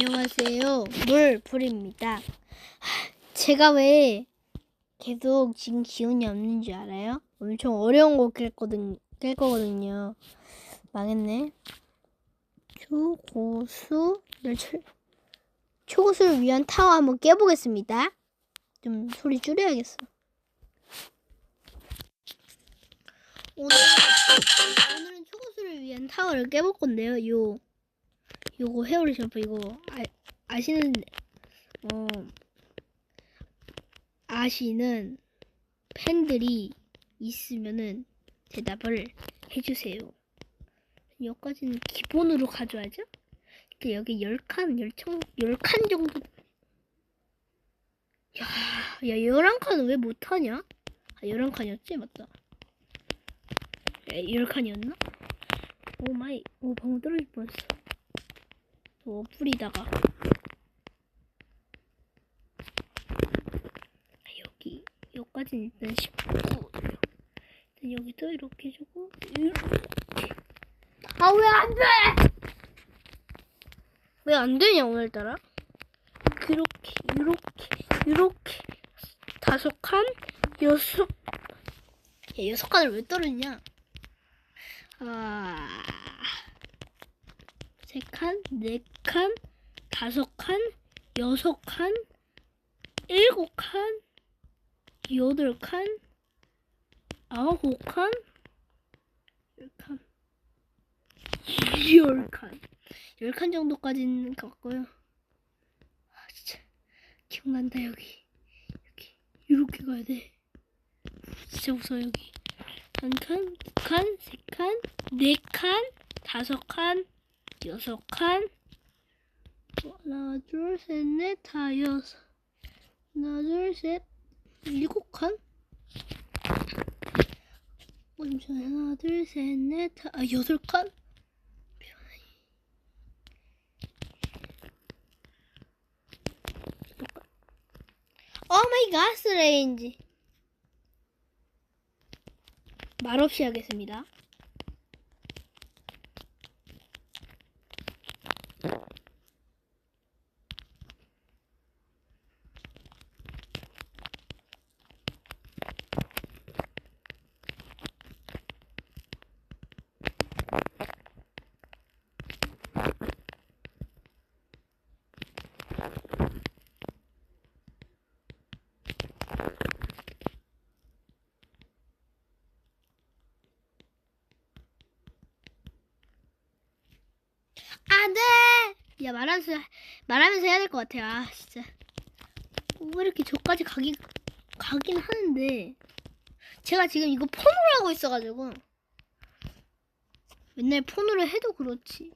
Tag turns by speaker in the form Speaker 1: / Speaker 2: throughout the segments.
Speaker 1: 안녕하세요. 물불입니다. 제가 왜 계속 지금 기운이 없는 줄 알아요? 엄청 어려운 거 깰거든, 깰 거거든요. 망했네. 초고수 열철 초고수를 위한 타워 한번 깨보겠습니다. 좀 소리 줄여야겠어. 오늘, 오늘은 초고수를 위한 타워를 깨볼 건데요. 요 요거 헤어리 샴푸 이거 아, 아시는 어 아시는 팬들이 있으면은 대답을 해주세요. 여기까지는 기본으로 가져야죠. 그 여기 열 칸, 열청, 열칸 정도. 야, 야, 열한 칸은 왜 못하냐? 아, 열한 칸이었지? 맞다. 야, 열 칸이었나? 오 마이, 오, 방금 떨어질 뻔했어. 어, 뿌리다가. 아, 여기, 여기까지는 일단 19. 일단 여기도 이렇게 해주고, 이렇게. 아, 왜 안 돼! 왜 안 되냐, 오늘따라? 그렇게, 이렇게, 이렇게. 다섯 칸, 여섯. 야, 여섯 칸을 왜 떨었냐? 아. 세 칸, 네 칸, 다섯 칸, 여섯 칸, 일곱 칸, 여덟 칸, 아홉 칸, 열 칸, 열 칸, 열 칸 정도까지는 갔고요. 아 진짜 기억난다 여기, 여기 이렇게 가야 돼. 진짜 무서워 여기. 한 칸, 두 칸, 세 칸, 네 칸, 다섯 칸. 여섯 칸 하나 둘 셋 넷 다 여섯. 하나 둘 셋 일곱 칸 먼저 하나 둘 셋 넷 다 아, 여덟 칸 오 마이 갓 레인지. 말없이 하겠습니다. 안 돼! 야, 말하면서, 말하면서 해야 될 것 같아. 아, 진짜. 왜 이렇게 저까지 가기, 가긴 하는데. 제가 지금 이거 폰으로 하고 있어가지고. 맨날 폰으로 해도 그렇지.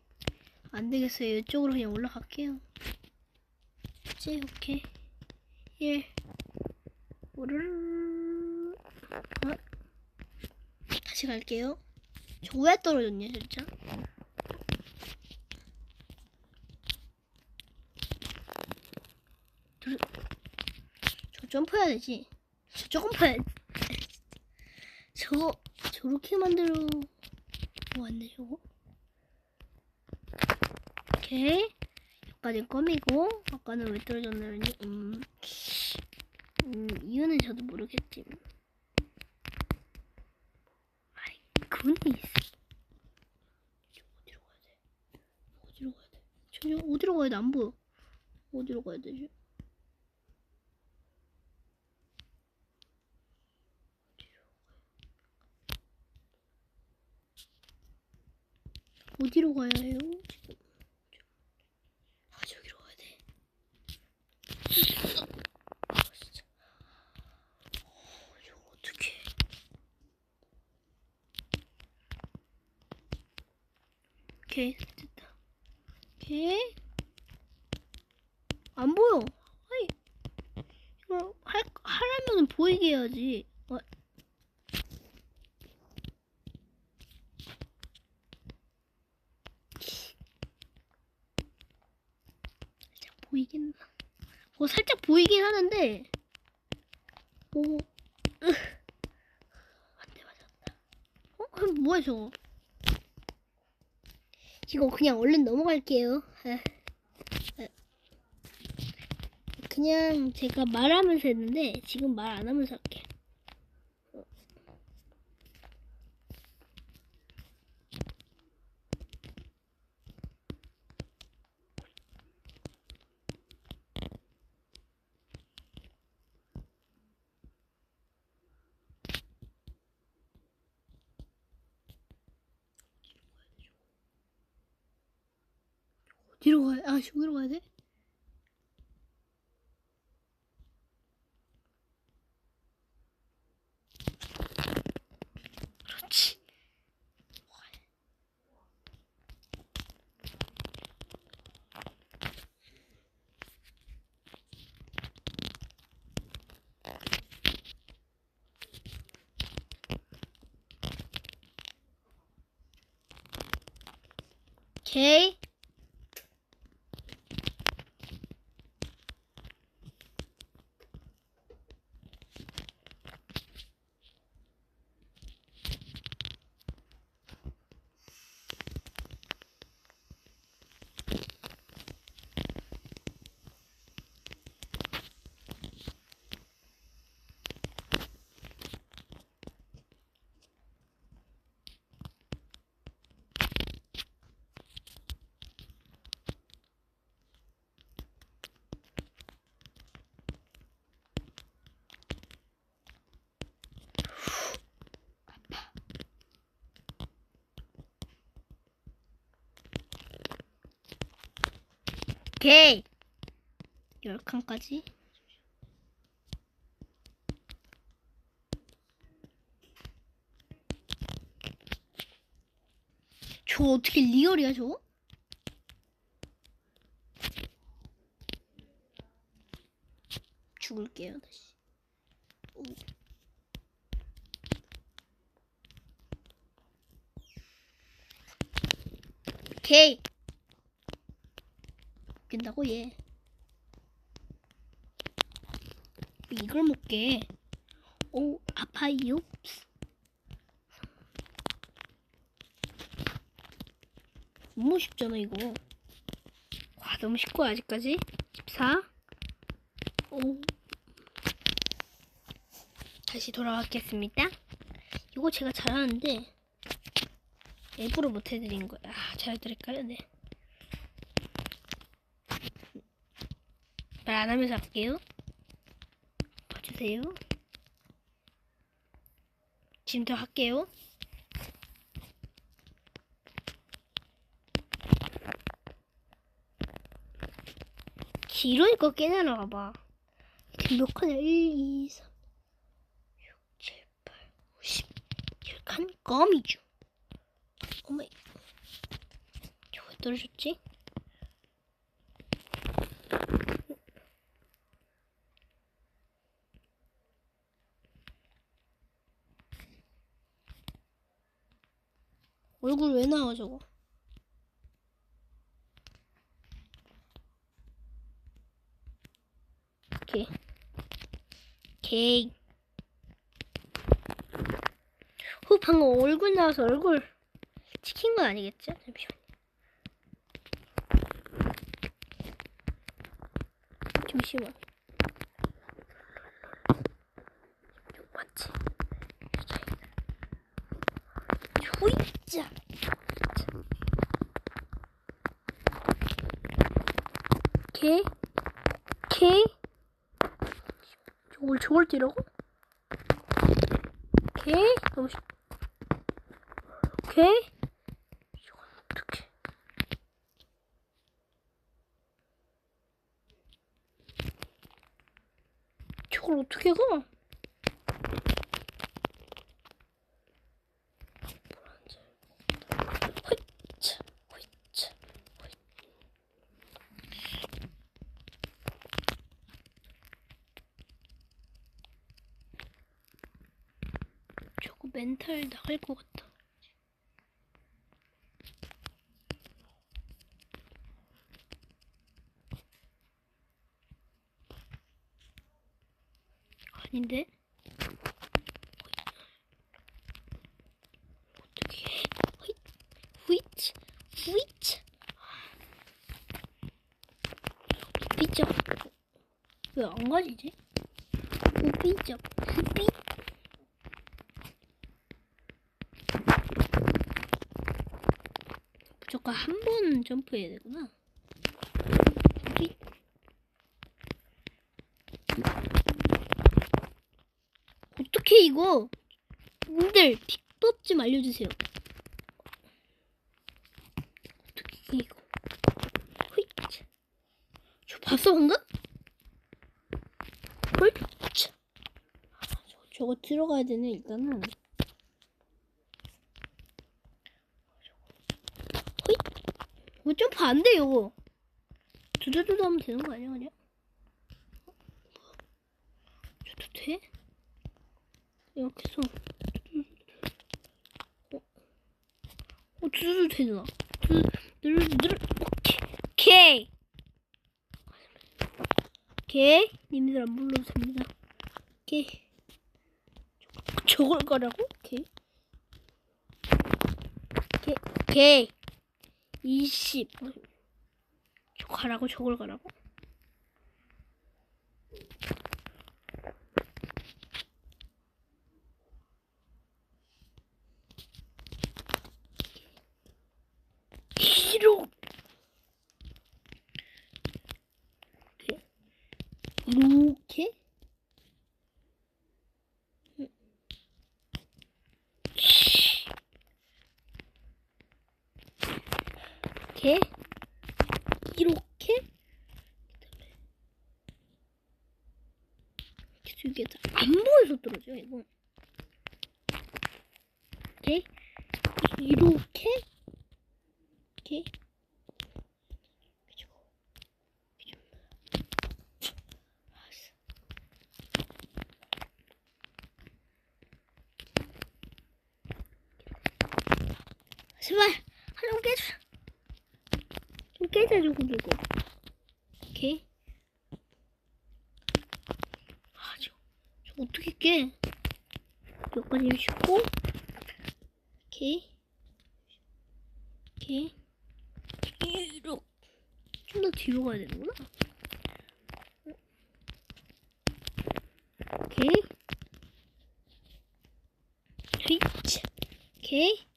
Speaker 1: 안 되겠어요. 이쪽으로 그냥 올라갈게요. 이제, 오케이. 1. 오르르. 어? 다시 갈게요. 저 왜 떨어졌냐, 진짜? 저 점프해야 되지. 저 점프해야 지 저거 저렇게 만들어 왔네 저거. 오케이. 여기까지 껌이고 아까는 왜 떨어졌나요? 음, 음 이유는 저도 모르겠지. 아이 굿니스. 어디로 가야 돼? 어디로 가야 돼? 전혀 어디로 가야 돼? 안 보여. 어디로 가야 되지? 어디로 가야 해요? 지금. 아, 저기로 가야 돼. 아. 어, 어떡해. 오케이, 됐다. 오케이. 안 보여. 아이. 이거 할, 하려면 보이게 해야지. 보이긴 하는데. 오. 안돼 맞았다. 어? 뭐야 저거? 이거 그냥 얼른 넘어갈게요. 아. 아. 그냥 제가 말하면서 했는데 지금 말 안 하면서 할게요. 아, 저기로 가야 돼? 그렇지. 오케이. 오케이. 열 칸까지. 저 어떻게 리얼이야, 저거? 죽을게요, 다시. 오. 오케이. 깬다고 얘. 이걸 못 깨. 오 아파요. 너무 쉽잖아 이거. 와 너무 쉽고 아직까지 14. 오. 다시 돌아왔겠습니다. 이거 제가 잘하는데 일부러 못해드린 거야. 아, 잘해드릴까요? 네. 안 하면서 할게요. 봐주세요. 지금부터 할게요. 길으니까 깨나나 봐. 몇 칸이야? 1, 2, 3, 6, 7, 8, 9, 10. 10칸? 껌이죠. 어머, 저왜 떨어졌지? 얼굴 왜 나와 저거? 오케이. 오케이. 후 방금 얼굴 나와서 얼굴 찍힌 건 아니겠죠? 잠시만. 잠시만. 맞지? 호이자. 개, 개. 저걸 저걸 뛰라고? 개? 너무 쉽. 개? 이건 어떻게? 저걸 어떻게 가? 허이차, 허이차, 허이. 저거 멘탈 나갈 것 같다. 아닌데? 어떻게 해? 허이, 후이치, 후이치. 삐져. 왜안 가지지? 오삐죠. 오삐. 무조건 한 번 점프해야 되구나. 오삐. 어떻게 이거? 님들 팁법 좀 알려주세요. 어떻게 이거? 호이. 저 봤어 방금? 헐? 저, 저거 들어가야 되네 일단은. 호이. 이거 점프 안 돼요. 두두두두 하면 되는 거 아니야 그냥? 저도 돼? 이렇게 해서. 어, 어 두두두 되잖아. 누르 오케이. 오케이. 님들 안 불러도 됩니다. 오케이. 저걸 가라고? 오케이. 오케이. 오케이. 20저 가라고? 저걸 가라고? 싫어. 이렇게 이렇게 이렇게? 이렇게? 이게 안 보여서 떨어져 이거 이렇게 이렇게 이렇게 그리고 알았어. 제발 하나 깨줘 좀 깨자줘 그리고 오케이 아저 저 어떻게 깨 여기까지 오케이 오케이 이렇게 좀더 뒤로 가야 되는구나. 오케이. 스위치. 오케이.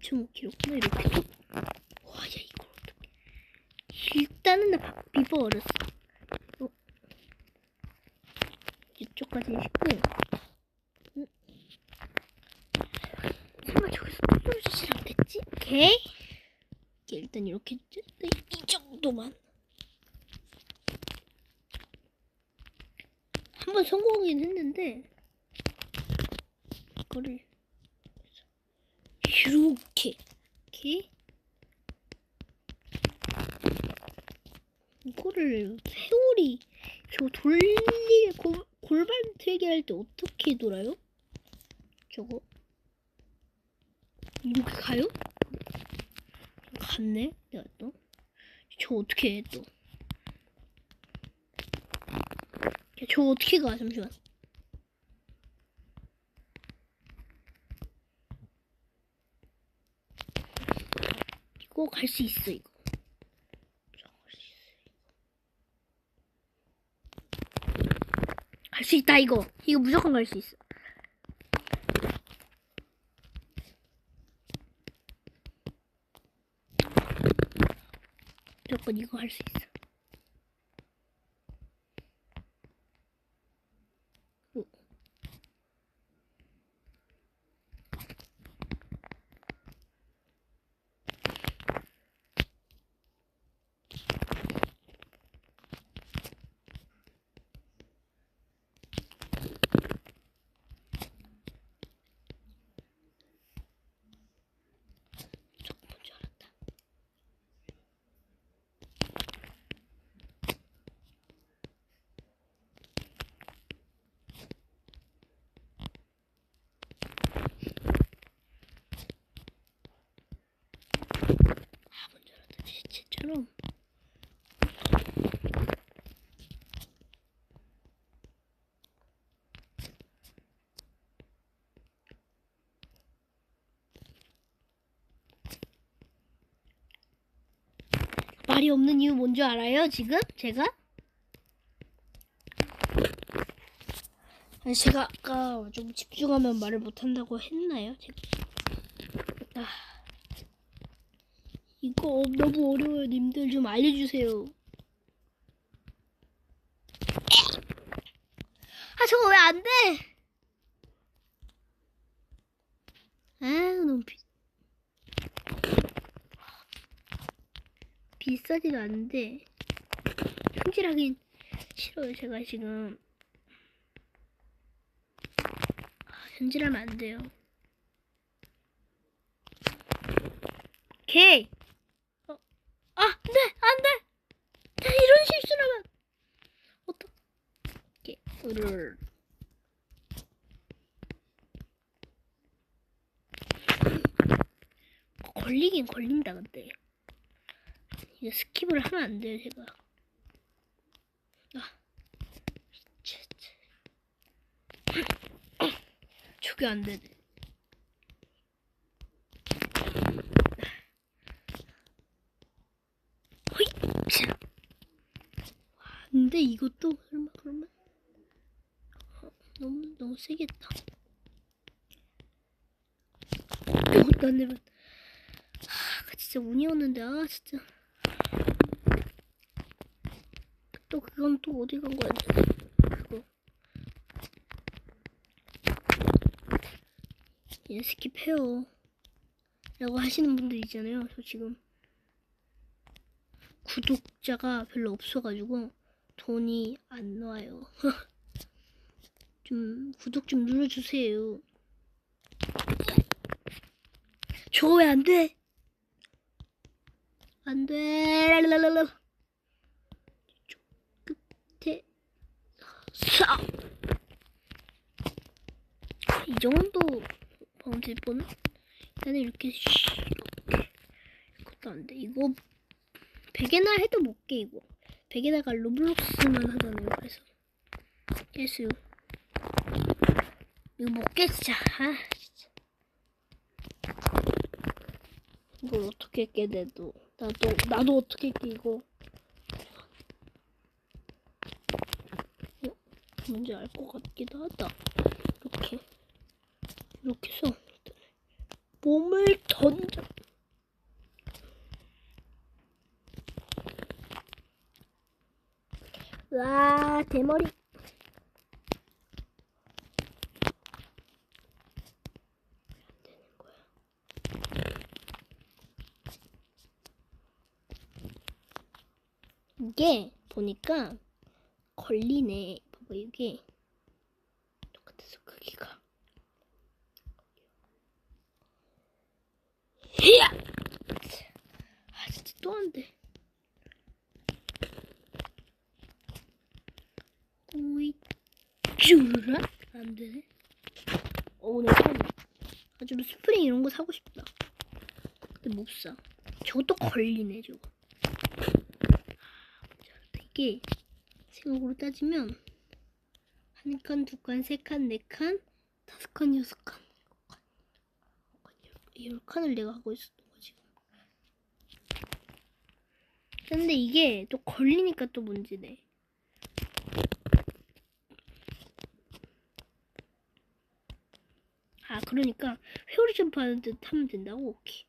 Speaker 1: 2.5kg구나 이렇게. 와야 이걸 어떻게 일단은 나 비버렸어. 어. 이쪽까지 있고. 응. 음. 설마 저기서 뚜껑 주시랑 됐지? 오케이. 일단 이렇게 네, 이 정도만. 한번 성공이긴 했는데 이거를 이렇게 이렇게 이거를 세월이 저 돌리 골, 골반 틀기 할 때 어떻게 돌아요? 저거 이렇게 가요? 갔네 내가 또. 저 어떻게 해 또? 야, 저 어떻게 가 잠시만. 이거 갈수 있어 이거. 갈 수 있다 이거. 이거 무조건 갈 수 있어. 무조건 이거 할 수 있어. 오. 저거 뭔줄 알았다. 아, 뭔줄 알았다. 진짜처럼. 말이 없는 이유 뭔지 알아요? 지금 제가? 아니 제가 아까 좀 집중하면 말을 못한다고 했나요? 제가 아, 이거 너무 어려워요. 님들 좀 알려주세요. 아 저거 왜 안 돼? 아 너무 비 비싸지도 않은데 손질하긴 싫어요. 제가 지금 아, 손질하면 안 돼요. 오케이. 어, 아, 안 돼, 안 돼. 자, 이런 실수라면 어떻게? 으르르. 걸리긴 걸린다 근데 이제 스킵을 하면 안 돼요 제가 아. 저게 안 되네 호이 자. 근데 이것도 설마 그러면? 어, 너무 너무 세겠다. 이것도 안 되면 아, 진짜 운이었는데 아 진짜. 또 그건 또 어디 간 거야 그거. 얘 스킵해요 라고 하시는 분들 있잖아요 저 지금. 구독자가 별로 없어가지고 돈이 안 나와요 좀 구독 좀 눌러주세요 저거 왜 안 돼? 안 돼. 랄랄랄라. 이쪽 끝에 사. 이 정도 방지 뻔. 나는 이렇게 쉬- 이렇게 이것도 안 돼. 이거 베개나 해도 못 깨 이거. 베개다가 로블록스만 하잖아요. 그래서 깨수요. 이거 못깨 진짜. 아 진짜. 이걸 어떻게 깨 내도 나도 나도 어떻게 깨 이거 어, 뭔지 알 것 같기도 하다 이렇게 이렇게 해서 몸을 던져 와 대머리 이게 보니까 걸리네. 봐봐 이게 똑같아서 크기가. 히야! 아 진짜 또 안 돼. 오이 쭈라 안 되네. 오, 내 참. 아, 좀 스프링 이런 거 사고 싶다. 근데 못 사. 저것도 걸리네, 저거. 이게 생각으로 따지면 한 칸, 두 칸, 세 칸, 네 칸, 다섯 칸, 여섯 칸, 열 칸을 내가 하고 있었던 거지. 근데 이게 또 걸리니까 또 문제네. 아 그러니까 회오리 점프 하는 듯 하면 된다고? 오케이.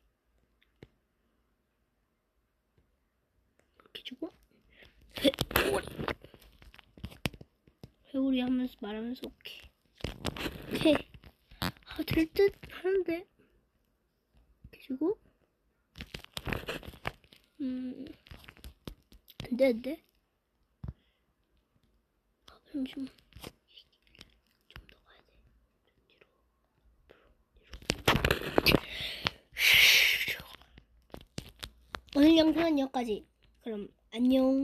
Speaker 1: 이렇게 주고. 회오리 회오리 하면서 말하면서 오케이. 오케이. 아 될 듯 하는데. 이렇게 주고. 음. 안돼 안돼 아, 잠시만 좀 더 가야 돼 뒤로 뒤로 오늘 영상은 여기까지. 그럼 안녕